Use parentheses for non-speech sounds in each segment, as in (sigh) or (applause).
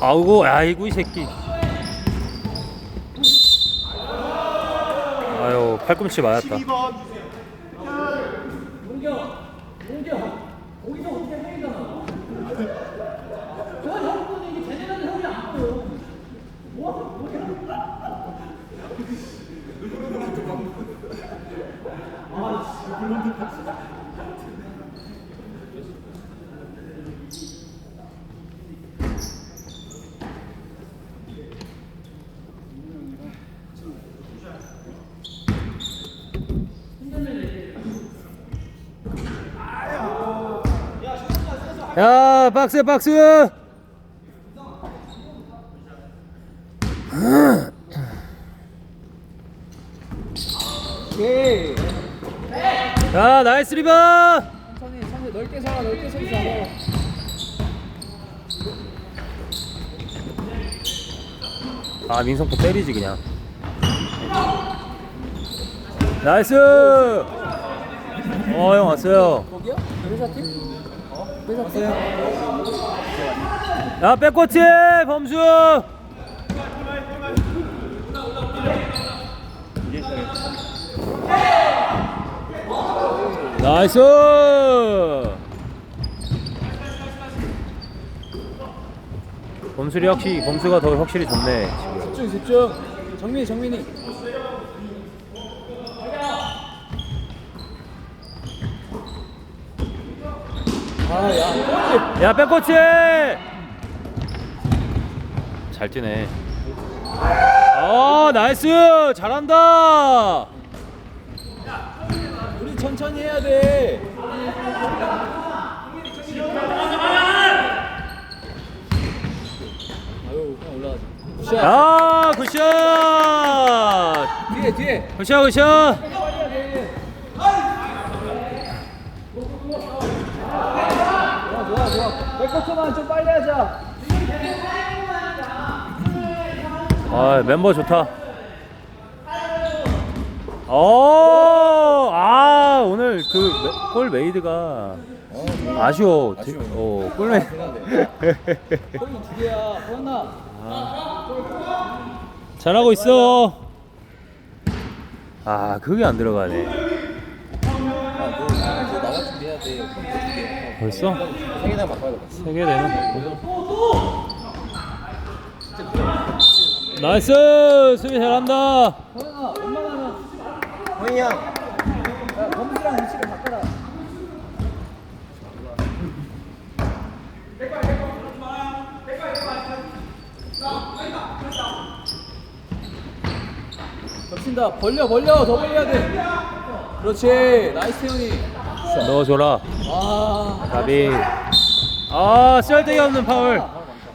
아우고 아이고 이 새끼 아유 팔꿈치 맞았다 야 박스 박스 오케이. 야 나이스 리바 천천히 천천히 넓게 잡아 넓게 서지 잡아. 아 민성포 때리지 그냥 나이스 어형 왔어요 거기야? 회사 팀? 어? 팀? 야 백코치 범수 나이스 범수리 확실히 범수가 더 확실히 좋네 집중 집중. 정민이 정민이. 야야 백코치 잘 뛰네 어 나이스 잘한다 우리 천천히 해야 돼. 아유 그냥 올라가자. 굿샷. 야 굿샷 뒤에 뒤에. 굿샷 굿샷 좋아 좋아 백커트만 좀 빨리 하자. 아 멤버 좋다 어, 아 오늘 그 골 메이드가 아쉬워. 어, 골 메. 두 개야. 잘하고 있어. 아, 그게 안 들어가네. 아너 나갈 준비해야 돼. 벌써? 세 개나 바꿔야 돼. 세개 되나? 나이스! 수비 잘한다. 호연아 웬만하면 호인이 형 야, 범수랑 위치를 바꿔라. 겹친다. 벌려 벌려 더 벌려야 돼. 그렇지. 나이스 태훈이. 넣어줘라. 아. 가비. 아, 쓸데기 없는 파울.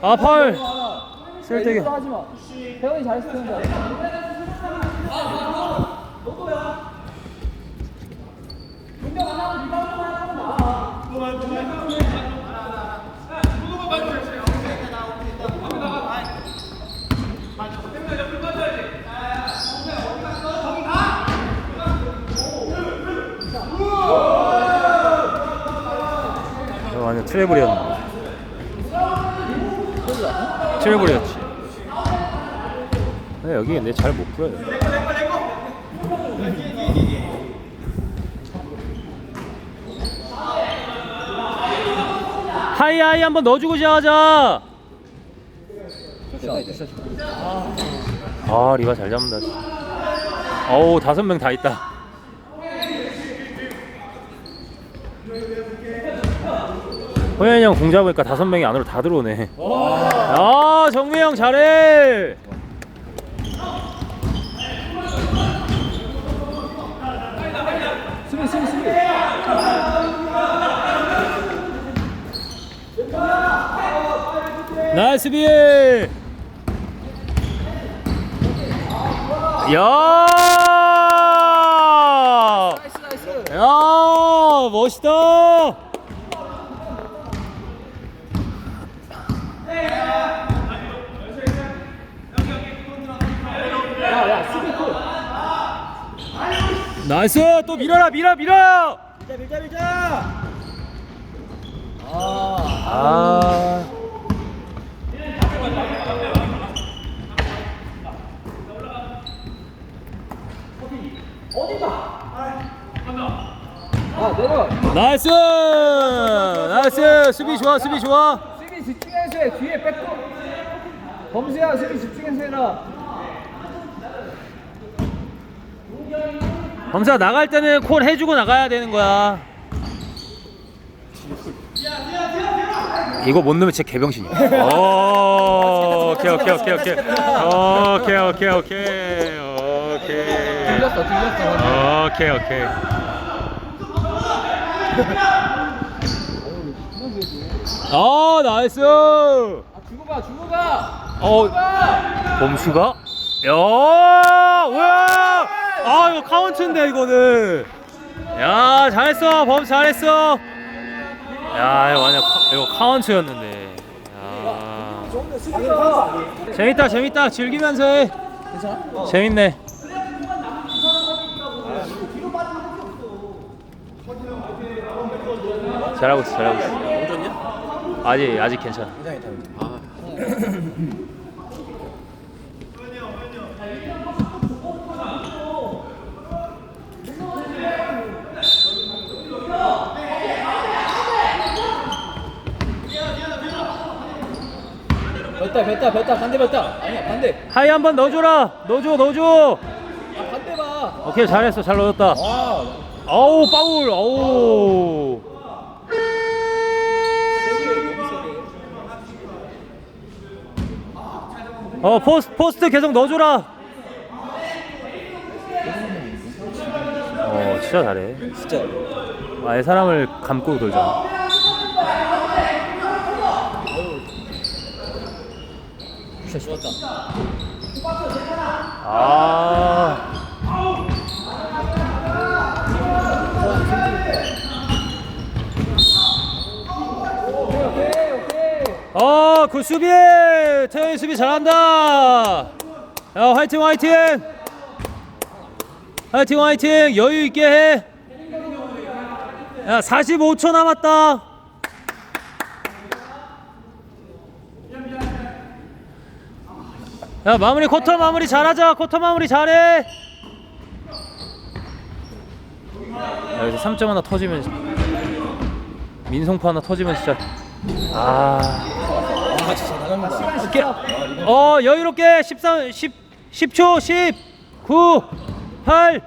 아, 파울. 쓸데기. 하지 마. 태훈이 잘했어 태훈이 잘했어. 이거 완전 트래블이었네. 트래블이었지. 근데 여기 근데 잘못 풀어요. 하이 하이 한번 넣어주고 시작하자. 아 리바 잘 잡는다. 어우 다섯 명 다 있다. 호연이 형 공 잡으니까 다섯 명이 안으로 다 들어오네. 아 정미 형 잘해. 수비 수비 수비. 나이스 비. 야 멋있다. 야야 수비 콜. 나이스! 또 밀어라 밀어 밀어! 밀자 밀자 밀자! 아. 아. 아, 나이스! 나이스! 수비 좋아 수비 좋아. 수비 집중해서 해 뒤에 백도 범수야 수비 집중해서 해라 범사 나갈 때는 콜 해주고 나가야 되는 거야. 이거 못 넣으면 진짜 개병신이야. 오, 오케이 오케이 오케이 오케이. 오케이 오케이 오케이 오케이. 들렸어 들렸어. 오케이 오케이. 아 나이스. 아 주고 가 주고 가! 어 범수가? 야 뭐야 아 이거 카운트인데 이거는. 야 잘했어. 범수 잘했어. 야 이거 완전 카, 이거 카운트였는데. 야. 재밌다 재밌다. 즐기면서 해? 재밌네. 잘하고 있어 잘하고 있어? 아직 아직 괜찮아 (clears throat) (clears throat) 뱉다 뱉다 뱉다. 반대 뱉다. 아니야 반대. 하이 한 번 넣어줘라. 넣어줘 넣어줘. 아 반대 봐. 오케이 잘했어 잘 넣었다. 와. 아우 파울. 아우. 어 포스, 포스트 계속 넣어줘라. 어 진짜 잘해. 진짜. 아예 사람을 감고 돌잖아 진짜 좋았다 아 어, 그 수비! 태영이 수비 잘한다! 야, 화이팅, 화이팅! 화이팅, 화이팅! 여유 있게 해! 야, 45초 남았다! 야, 마무리, 쿼터 마무리 잘하자! 쿼터 마무리 잘해! 야, 여기서 3점 하나 터지면, 민성포 하나 터지면 진짜, 아. 아 진짜 나갑니다 오케이. 어 여유롭게 13 10 10초 10 9 8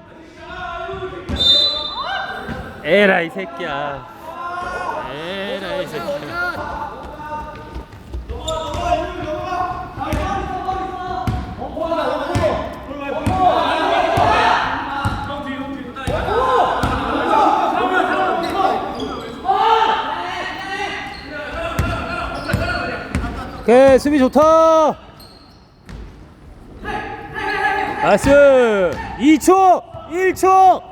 에라 이 새끼야 에라 이 새끼야 오케이 수비 좋다. 나이스. 2초 1초